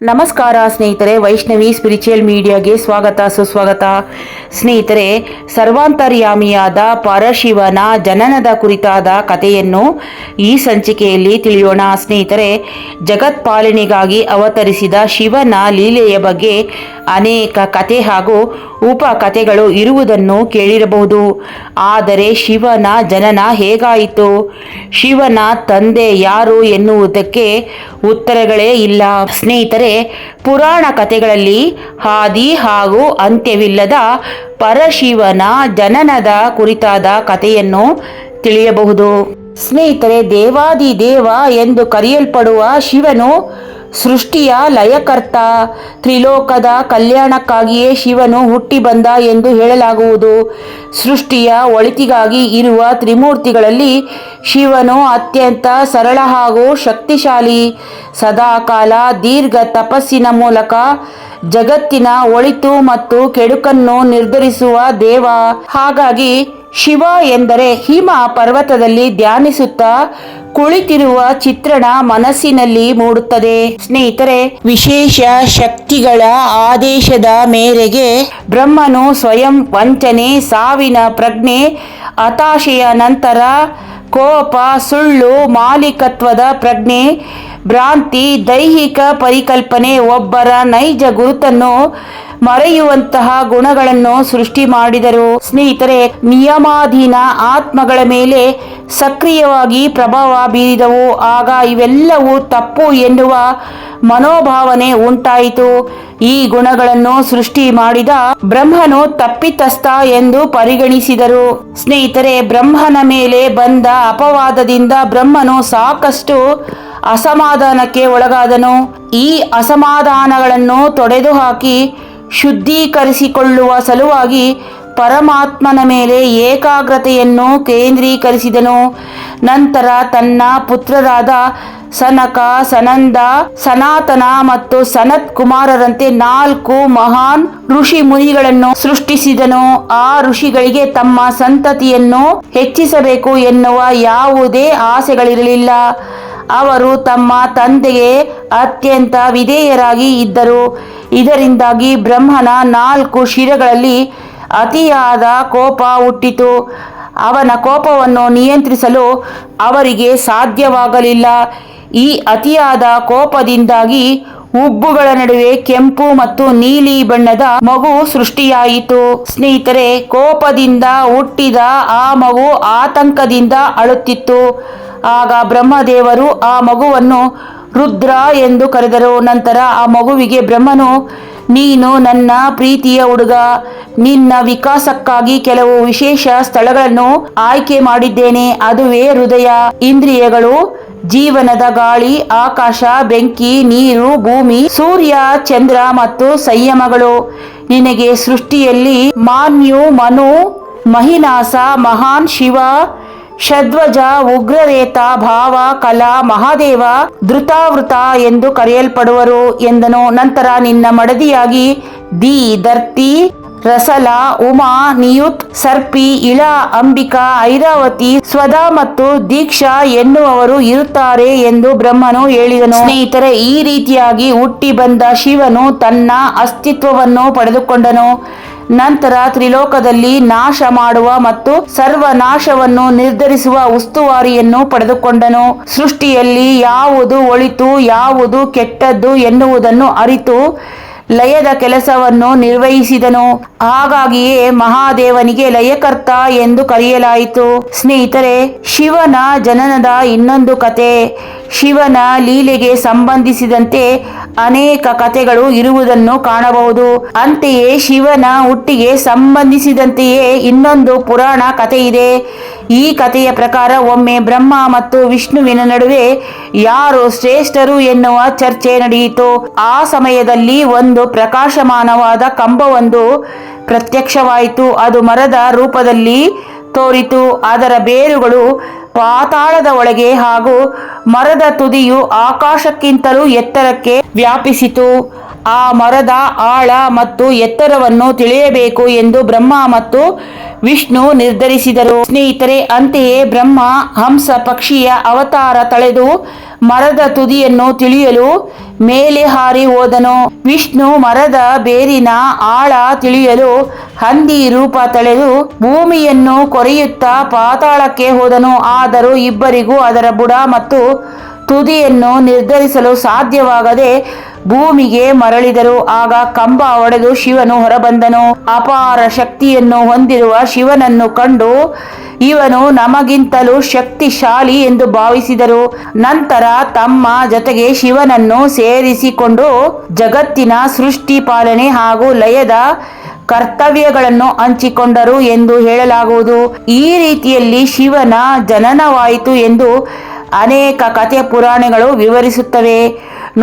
ನಮಸ್ಕಾರ ಸ್ನೇಹಿತರೆ, ವೈಷ್ಣವಿ ಸ್ಪಿರಿಚುಯಲ್ ಮೀಡಿಯಾಗೆ ಸ್ವಾಗತ, ಸುಸ್ವಾಗತ. ಸ್ನೇಹಿತರೆ, ಸರ್ವಾಂತರ್ಯಾಮಿಯಾದ ಪರಶಿವನ ಜನನದ ಕುರಿತಾದ ಕಥೆಯನ್ನು ಈ ಸಂಚಿಕೆಯಲ್ಲಿ ತಿಳಿಯೋಣ. ಸ್ನೇಹಿತರೆ, ಜಗತ್ಪಾಲನೆಗಾಗಿ ಅವತರಿಸಿದ ಶಿವನ ಲೀಲೆಯ ಬಗ್ಗೆ ಅನೇಕ ಕತೆ ಹಾಗೂ ಉಪ ಕಥೆಗಳು ಇರುವುದನ್ನು ಕೇಳಿರಬಹುದು. ಆದರೆ ಶಿವನ ಜನನ ಹೇಗಾಯಿತು? ಶಿವನ ತಂದೆ ಯಾರು ಎನ್ನುವುದಕ್ಕೆ ಉತ್ತರಗಳೇ ಇಲ್ಲ. ಸ್ನೇಹಿತರೆ ಪುರಾಣ ಕಥೆಗಳಲ್ಲಿ ಹಾದಿ ಹಾಗೂ ಅಂತ್ಯವಿಲ್ಲದ ಪರಶಿವನ ಜನನದ ಕುರಿತಾದ ಕಥೆಯನ್ನು ತಿಳಿಯಬಹುದು. ಸ್ನೇಹಿತರೆ, ದೇವಾದಿ ದೇವ ಎಂದು ಕರೆಯಲ್ಪಡುವ ಶಿವನು ಸೃಷ್ಟಿಯ ಲಯಕರ್ತ. ತ್ರಿಲೋಕದ ಕಲ್ಯಾಣಕ್ಕಾಗಿಯೇ ಶಿವನು ಹುಟ್ಟಿ ಬಂದ ಎಂದು ಹೇಳಲಾಗುವುದು. ಸೃಷ್ಟಿಯ ಒಳಿತಿಗಾಗಿ ಇರುವ ತ್ರಿಮೂರ್ತಿಗಳಲ್ಲಿ ಶಿವನು ಅತ್ಯಂತ ಸರಳ ಹಾಗೂ ಶಕ್ತಿಶಾಲಿ. ಸದಾಕಾಲ ದೀರ್ಘ ತಪಸ್ಸಿನ ಮೂಲಕ ಜಗತ್ತಿನ ಒಳಿತು ಮತ್ತು ಕೆಡುಕನ್ನು ನಿರ್ಧರಿಸುವ ದೇವ. ಹಾಗಾಗಿ ಶಿವ ಎಂದರೆ ಹಿಮ ಪರ್ವತದಲ್ಲಿ ಧ್ಯಾನಿಸುತ್ತಾ ಕುಳಿತಿರುವ ಚಿತ್ರಣ ಮನಸ್ಸಿನಲ್ಲಿ ಮೂಡುತ್ತದೆ. ಸ್ನೇಹಿತರೆ, ವಿಶೇಷ ಶಕ್ತಿಗಳ ಆದೇಶದ ಮೇರೆಗೆ ಬ್ರಹ್ಮನು ಸ್ವಯಂ ವಂಚನೆ, ಸಾವಿನ ಪ್ರಜ್ಞೆ, ಹತಾಶೆಯ ನಂತರ ಕೋಪ, ಸುಳ್ಳು, ಮಾಲೀಕತ್ವದ ಪ್ರಜ್ಞೆ ಭ್ರಾಂತಿ, ದೈಹಿಕ ಪರಿಕಲ್ಪನೆ, ಒಬ್ಬರ ನೈಜ ಗುರುತನ್ನು ಮರೆಯುವಂತಹ ಗುಣಗಳನ್ನು ಸೃಷ್ಟಿ ಮಾಡಿದರು. ಸ್ನೇಹಿತರೆ, ನಿಯಮಾಧೀನ ಆತ್ಮಗಳ ಮೇಲೆ ಸಕ್ರಿಯವಾಗಿ ಪ್ರಭಾವ ಬೀರಿದವು. ಆಗ ಇವೆಲ್ಲವೂ ತಪ್ಪು ಎನ್ನುವ ಮನೋಭಾವನೆ ಉಂಟಾಯಿತು. ಈ ಗುಣಗಳನ್ನು ಸೃಷ್ಟಿ ಮಾಡಿದ ಬ್ರಹ್ಮನು ತಪ್ಪಿತಸ್ಥ ಎಂದು ಪರಿಗಣಿಸಿದರು. ಸ್ನೇಹಿತರೆ, ಬ್ರಹ್ಮನ ಮೇಲೆ ಬಂದ ಅಪವಾದದಿಂದ ಬ್ರಹ್ಮನು ಸಾಕಷ್ಟು ಅಸಮಾಧಾನಕ್ಕೆ ಒಳಗಾದನು. ಈ ಅಸಮಾಧಾನಗಳನ್ನು ತೊಡೆದುಹಾಕಿ ಶುದ್ಧೀಕರಿಸಿಕೊಳ್ಳುವ ಸಲುವಾಗಿ ಪರಮಾತ್ಮನ ಮೇಲೆ ಏಕಾಗ್ರತೆಯನ್ನು ಕೇಂದ್ರೀಕರಿಸಿದನು. ನಂತರ ತನ್ನ ಪುತ್ರರಾದ ಸನಕ, ಸನಂದ, ಸನಾತನ ಮತ್ತು ಸನತ್ ಕುಮಾರರಂತೆ ನಾಲ್ಕು ಮಹಾನ್ ಋಷಿ ಮುನಿಗಳನ್ನು ಸೃಷ್ಟಿಸಿದನು. ಆ ಋಷಿಗಳಿಗೆ ತಮ್ಮ ಸಂತತಿಯನ್ನು ಹೆಚ್ಚಿಸಬೇಕು ಎನ್ನುವ ಯಾವುದೇ ಆಸೆಗಳಿರಲಿಲ್ಲ. ಅವರು ತಮ್ಮ ತಂದೆಗೆ ಅತ್ಯಂತ ವಿಧೇಯರಾಗಿ ಇದ್ದರು. ಇದರಿಂದಾಗಿ ಬ್ರಹ್ಮನ ನಾಲ್ಕು ಶಿರಗಳಲ್ಲಿ ಅತಿಯಾದ ಕೋಪ ಹುಟ್ಟಿತು. ಅವನ ಕೋಪವನ್ನು ನಿಯಂತ್ರಿಸಲು ಅವರಿಗೆ ಸಾಧ್ಯವಾಗಲಿಲ್ಲ. ಈ ಅತಿಯಾದ ಕೋಪದಿಂದಾಗಿ ಉಬ್ಬುಗಳ ನಡುವೆ ಕೆಂಪು ಮತ್ತು ನೀಲಿ ಬಣ್ಣದ ಮಗು ಸೃಷ್ಟಿಯಾಯಿತು. ಸ್ನೇಹಿತರೆ, ಕೋಪದಿಂದ ಹುಟ್ಟಿದ ಆ ಮಗು ಆತಂಕದಿಂದ ಅಳುತ್ತಿತ್ತು. ಆಗ ಬ್ರಹ್ಮದೇವರು ಆ ಮಗುವನ್ನು ರುದ್ರ ಎಂದು ಕರೆದರು. ನಂತರ ಆ ಮಗುವಿಗೆ ಬ್ರಹ್ಮನು, ನೀನು ನನ್ನ ಪ್ರೀತಿಯ ಹುಡುಗ. ನಿನ್ನ ವಿಕಾಸಕ್ಕಾಗಿ ಕೆಲವು ವಿಶೇಷ ಸ್ಥಳಗಳನ್ನು ಆಯ್ಕೆ ಮಾಡಿದ್ದೇನೆ. ಅದುವೇ ಹೃದಯ, ಇಂದ್ರಿಯಗಳು ಜೀವನದ ಗಾಳಿ, ಆಕಾಶ, ಬೆಂಕಿ, ನೀರು, ಭೂಮಿ, ಸೂರ್ಯ, ಚಂದ್ರ ಮತ್ತು ಸಂಯಮಗಳು. ನಿನಗೆ ಸೃಷ್ಟಿಯಲ್ಲಿ ಮಾನ್ಯು, ಮನು, ಮಹಿನಾಸ, ಮಹಾನ್ ಶಿವ, ಷಡ್ವಜ, ಉಗ್ರರೇತ, ಭಾವ, ಕಲಾ, ಮಹಾದೇವ, ಧೃತಾವೃತ ಎಂದು ಕರೆಯಲ್ಪಡುವರು ಎಂದನು. ನಂತರ ನಿನ್ನ ಮಡದಿಯಾಗಿ ದಿ ದರ್ತಿ ರಸಲ, ಉಮಾ, ನಿಯುತ್, ಸರ್ಪಿ, ಇಳ, ಅಂಬಿಕಾ, ಐರಾವತಿ, ಸ್ವದಾ ಮತ್ತು ದೀಕ್ಷಾ ಎನ್ನುವರು ಇರುತ್ತಾರೆ ಎಂದು ಬ್ರಹ್ಮನು ಹೇಳಿದನು. ಸ್ನೇಹಿತರೆ, ಈ ರೀತಿಯಾಗಿ ಹುಟ್ಟಿ ಬಂದ ಶಿವನು ತನ್ನ ಅಸ್ತಿತ್ವವನ್ನು ಪಡೆದುಕೊಂಡನು. ನಂತರ ತ್ರಿಲೋಕದಲ್ಲಿ ನಾಶ ಮಾಡುವ ಮತ್ತು ಸರ್ವನಾಶವನ್ನು ನಿರ್ಧರಿಸುವ ಉಸ್ತುವಾರಿಯನ್ನು ಪಡೆದುಕೊಂಡನು. ಸೃಷ್ಟಿಯಲ್ಲಿ ಯಾವುದು ಒಳಿತು, ಯಾವುದು ಕೆಟ್ಟದ್ದು ಎನ್ನುವುದನ್ನು ಅರಿತು ಲಯದ ಕೆಲಸವನ್ನು ನಿರ್ವಹಿಸಿದನು. ಹಾಗಾಗಿಯೇ ಮಹಾದೇವನಿಗೆ ಲಯಕರ್ತ ಎಂದು ಕರೆಯಲಾಯಿತು. ಸ್ನೇಹಿತರೆ, ಶಿವನ ಜನನದ ಇನ್ನೊಂದು ಕತೆ. ಶಿವನ ಲೀಲೆಗೆ ಸಂಬಂಧಿಸಿದಂತೆ ಅನೇಕ ಕಥೆಗಳು ಇರುವುದನ್ನು ಕಾಣಬಹುದು. ಅಂತೆಯೇ ಶಿವನ ಹುಟ್ಟಿಗೆ ಸಂಬಂಧಿಸಿದಂತೆಯೇ ಇನ್ನೊಂದು ಪುರಾಣ ಕಥೆ ಇದೆ ಈ ಕಥೆಯ ಪ್ರಕಾರ ಒಮ್ಮೆ ಬ್ರಹ್ಮ ಮತ್ತು ವಿಷ್ಣುವಿನ ನಡುವೆ ಯಾರು ಶ್ರೇಷ್ಠರು ಎನ್ನುವ ಚರ್ಚೆ ನಡೆಯಿತು. ಆ ಸಮಯದಲ್ಲಿ ಒಂದು ಪ್ರಕಾಶಮಾನವಾದ ಕಂಬವೊಂದು ಪ್ರತ್ಯಕ್ಷವಾಯಿತು. ಅದು ಮರದ ರೂಪದಲ್ಲಿ ತೋರಿತು. ಅದರ ಬೇರುಗಳು ಪಾತಾಳದ ಒಳಗೆ ಹಾಗೂ ಮರದ ತುದಿಯು ಆಕಾಶಕ್ಕಿಂತಲೂ ಎತ್ತರಕ್ಕೆ ವ್ಯಾಪಿಸಿತು. ಆ ಮರದ ಆಳ ಮತ್ತು ಎತ್ತರವನ್ನು ತಿಳಿಯಬೇಕು ಎಂದು ಬ್ರಹ್ಮ ಮತ್ತು ವಿಷ್ಣು ನಿರ್ಧರಿಸಿದರು. ಸ್ನೇಹಿತರೆ, ಅಂತೆಯೇ ಬ್ರಹ್ಮ ಹಂಸ ಪಕ್ಷಿಯ ಅವತಾರ ತಳೆದು ಮರದ ತುದಿಯನ್ನು ತಿಳಿಯಲು ಮೇಲೆ ಹಾರಿ ಹೋದನು. ವಿಷ್ಣು ಮರದ ಬೇರಿನ ಆಳ ತಿಳಿಯಲು ಹಂದಿ ರೂಪ ತಳೆದು ಭೂಮಿಯನ್ನು ಕೊರೆಯುತ್ತಾ ಪಾತಾಳಕ್ಕೆ ಹೋದನು. ಆದರೂ ಇಬ್ಬರಿಗೂ ಅದರ ಬುಡ ಮತ್ತು ತುದಿಯನ್ನು ನಿರ್ಧರಿಸಲು ಸಾಧ್ಯವಾಗದೆ ಭೂಮಿಗೆ ಮರಳಿದರು. ಆಗ ಕಂಬ ಒಡೆದು ಶಿವನು ಹೊರಬಂದನು. ಅಪಾರ ಶಕ್ತಿಯನ್ನು ಹೊಂದಿರುವ ಶಿವನನ್ನು ಕಂಡು ಇವನು ನಮಗಿಂತಲೂ ಶಕ್ತಿಶಾಲಿ ಎಂದು ಭಾವಿಸಿದರು. ನಂತರ ತಮ್ಮ ಜೊತೆಗೆ ಶಿವನನ್ನು ಸೇರಿಸಿಕೊಂಡು ಜಗತ್ತಿನ ಸೃಷ್ಟಿ ಪಾಲನೆ ಹಾಗೂ ಲಯದ ಕರ್ತವ್ಯಗಳನ್ನು ಹಂಚಿಕೊಂಡರು ಎಂದು ಹೇಳಲಾಗುವುದು. ಈ ರೀತಿಯಲ್ಲಿ ಶಿವನ ಜನನವಾಯಿತು ಎಂದು ಅನೇಕ ಕಥೆ ಪುರಾಣಗಳು ವಿವರಿಸುತ್ತವೆ.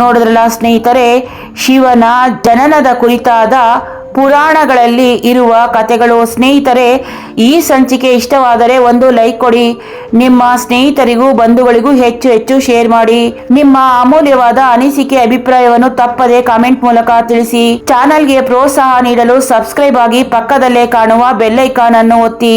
ನೋಡಿದ್ರಲ್ಲ ಸ್ನೇಹಿತರೆ, ಶಿವನ ಜನನದ ಕುರಿತಾದ ಪುರಾಣಗಳಲ್ಲಿ ಇರುವ ಕಥೆಗಳು. ಸ್ನೇಹಿತರೆ, ಈ ಸಂಚಿಕೆ ಇಷ್ಟವಾದರೆ ಒಂದು ಲೈಕ್ ಕೊಡಿ. ನಿಮ್ಮ ಸ್ನೇಹಿತರಿಗೂ, ಬಂಧುಗಳಿಗೂ ಹೆಚ್ಚು ಹೆಚ್ಚು ಶೇರ್ ಮಾಡಿ. ನಿಮ್ಮ ಅಮೂಲ್ಯವಾದ ಅನಿಸಿಕೆ ಅಭಿಪ್ರಾಯವನ್ನು ತಪ್ಪದೆ ಕಾಮೆಂಟ್ ಮೂಲಕ ತಿಳಿಸಿ. ಚಾನಲ್ಗೆ ಪ್ರೋತ್ಸಾಹ ನೀಡಲು ಸಬ್ಸ್ಕ್ರೈಬ್ ಆಗಿ ಪಕ್ಕದಲ್ಲೇ ಕಾಣುವ ಬೆಲ್ಲೈಕಾನ್ ಅನ್ನು ಒತ್ತಿ.